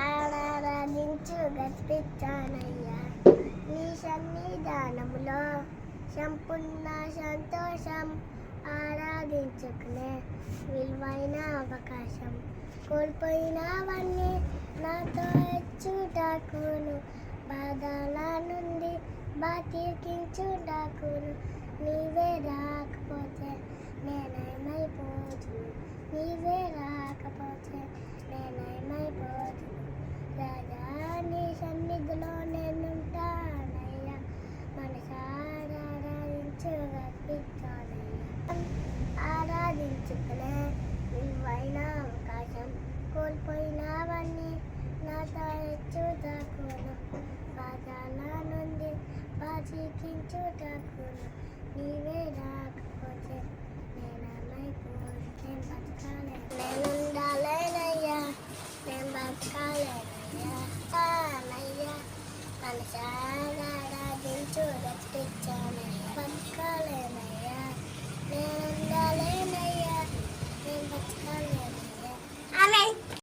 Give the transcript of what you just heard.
మనసారాధించు గర్పించానయ్యా నీ సన్నిధానములో సంపూర్ణ సంతోషం ఆరాధించుకునే విలువైన అవకాశం కోల్పోయినవన్నీ నాతో హెచ్చుటాకును. బాధల నుండి బాతికించుటాకును నీవే రాకపోతే నేనేమైపోతును నీవే రాకపోతే నేనేమైపోతును రాజా నీ సన్నిధిలో నేనుంటానయ్యా మనసారా ఆరాధించుగా ఆరాధించుకునే విలువైన అవకాశం కోల్పోయినవన్నీ నాతో చూడకును బాధల నుండి బతికించుటకును నీవే రాకపోతే నేనమైపోతే బతకాలే నేనుండాలేనయ్యా నేను బతకాలేనయ్యా. తానయ్యా మనసా